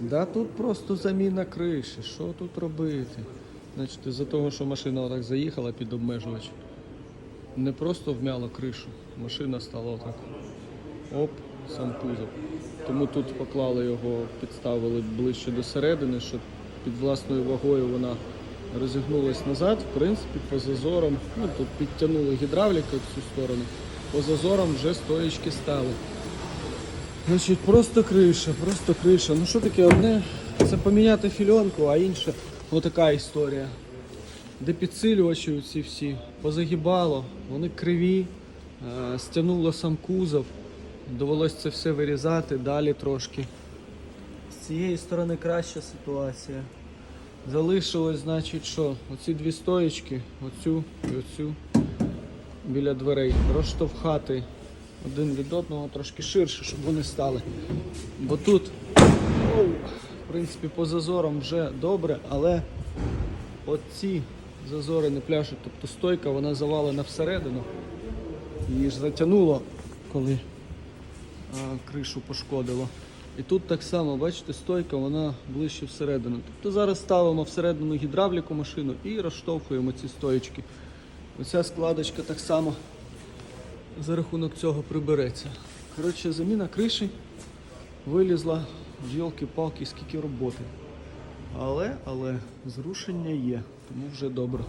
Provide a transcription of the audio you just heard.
Да тут просто заміна криші. Що тут робити? Значить, із-за того, що машина отак заїхала під обмежувач, не просто вмяло кришу, машина стала отак. Оп, сам кузов. Тому тут поклали його, підставили ближче до середини, щоб під власною вагою вона розігнулась назад. В принципі, по зазорам, ну тут підтягнули гідравліку в цю сторону, по зазорам вже стоїчки стали. Значить, просто криша, просто криша. Ну що таке одне? Це поміняти фільонку, а інше отака історія. Де підсилювачі ці всі позагибало, вони криві, е, стягнуло сам кузов, довелось це все вирізати далі трошки. З цієї сторони краща ситуація. Залишилось, значить, що? Оці дві стоїчки, оцю і оцю біля дверей. Розштовхати один від одного трошки ширше, щоб вони стали. Бо тут, в принципі, по зазорам вже добре, але оці зазори не пляшуть. Тобто стойка вона завалена всередину. Її ж затягнуло, коли а, кришу пошкодило. І тут так само, бачите, стойка вона ближче всередину. Тобто зараз ставимо всередину гідравліку машину і розштовхуємо ці стоїчки. Оця складочка так само за рахунок цього прибереться. Коротше, заміна криші вилізла в йолки-палки, скільки роботи. Але, але зрушення є, тому вже добре.